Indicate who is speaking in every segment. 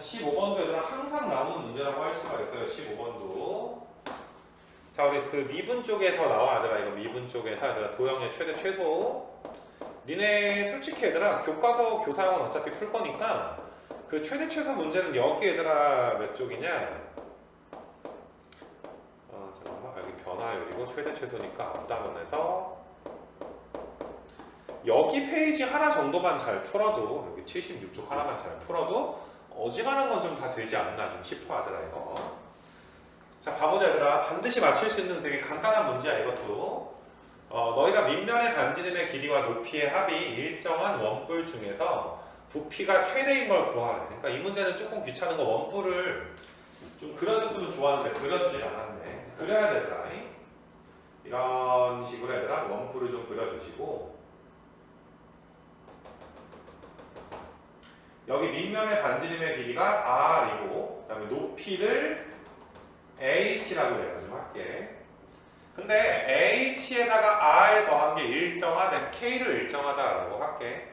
Speaker 1: 15번도 얘들아 항상 나오는 문제라고 할 수가 있어요. 15번도. 자, 우리 그 미분 쪽에서 나와 얘들아. 이거 미분 쪽에서 얘들아 도형의 최대 최소. 니네 솔직히 얘들아 교과서 교사형은 어차피 풀 거니까 그 최대 최소 문제는 여기 얘들아 몇 쪽이냐? 어, 잠깐만 여기 변화율이고 최대 최소니까 앞단원에서 여기 페이지 하나 정도만 잘 풀어도 여기 76쪽 하나만 잘 풀어도 어지간한 건 좀 다 되지 않나 좀 싶어 하더라 이거. 자 봐보자 얘들아. 반드시 맞출 수 있는 되게 간단한 문제야 이것도. 어, 너희가 밑면의 반지름의 길이와 높이의 합이 일정한 원뿔 중에서 부피가 최대인 걸 구하래 그러니까 이 문제는 조금 귀찮은 거 원뿔을 좀 그려줬으면 좋았는데 그려주질 않았네. 그려야 되더라 이런 식으로 얘들아 원뿔을 좀 그려주시고 여기 밑면의 반지름의 길이가 r이고 그 다음에 높이를 h라고 내가 좀 할게. 근데 h에다가 r 더한 게 일정하다, k를 일정하다라고 할게.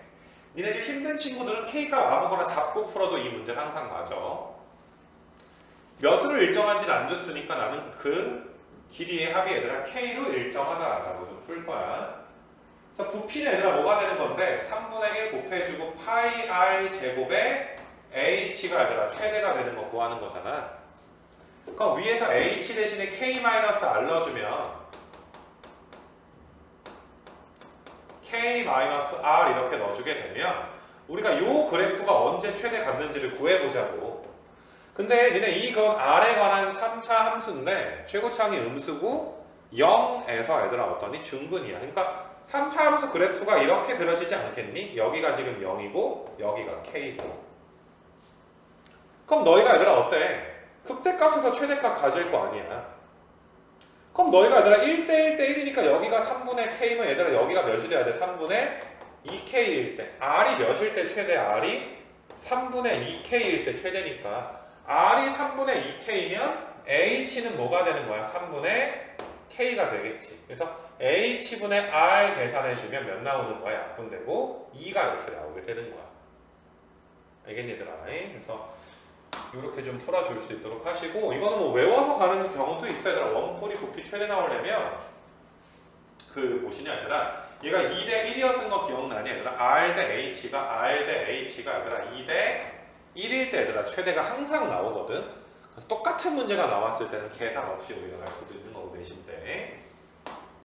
Speaker 1: 니네 좀 힘든 친구들은 k가 아무거나 잡고 풀어도 이 문제는 항상 맞아. 몇으로 일정한지는 안 줬으니까 나는 그 길이의 합이 얘들아 k로 일정하다라고 좀 풀 거야. 그래서 부피는 얘들아 뭐가 되는 건데 3분의 1 곱해주고 파이 r 제곱에 h가 얘들아 최대가 되는 거 구하는 거잖아. 그럼 위에서 h 대신에 k-r 넣어주면 k-r 이렇게 넣어주게 되면 우리가 요 그래프가 언제 최대 갔는지를 구해보자고. 근데 니네 이건 r에 관한 3차 함수인데 최고차항이 음수고 0에서 얘들아 어떠니? 중근이야. 그러니까 3차 함수 그래프가 이렇게 그려지지 않겠니? 여기가 지금 0이고 여기가 k고 그럼 너희가 얘들아 어때? 극대값에서 최대값 가질 거 아니야 그럼 너희가 얘들아 1대 1대 1이니까 여기가 3분의 k면 얘들아 여기가 몇이 돼야 돼? 3분의 2k일 때 r이 몇일 때 최대? r이 3분의 2k일 때 최대니까 r이 3분의 2k면 h는 뭐가 되는 거야? 3분의 k가 되겠지 그래서 h분의 r 계산해주면 몇 나오는 거야? 약분되고 2가 이렇게 나오게 되는 거야. 알겠니 얘들아? 그래서 이렇게 좀 풀어줄 수 있도록 하시고 이거는 뭐 외워서 가는 경우도 있어요. 얘들아. 원뿔이 부피 최대 나오려면 그 무엇이냐 얘들아 얘가 2 대 1이었던 거 기억나니 얘들아? r 대 h가 r 대 h가 얘들아 2 대 1일 때 얘들아 최대가 항상 나오거든. 그래서 똑같은 문제가 나왔을 때는 계산 없이 우리가 갈 수도 있는 거고 내신 때.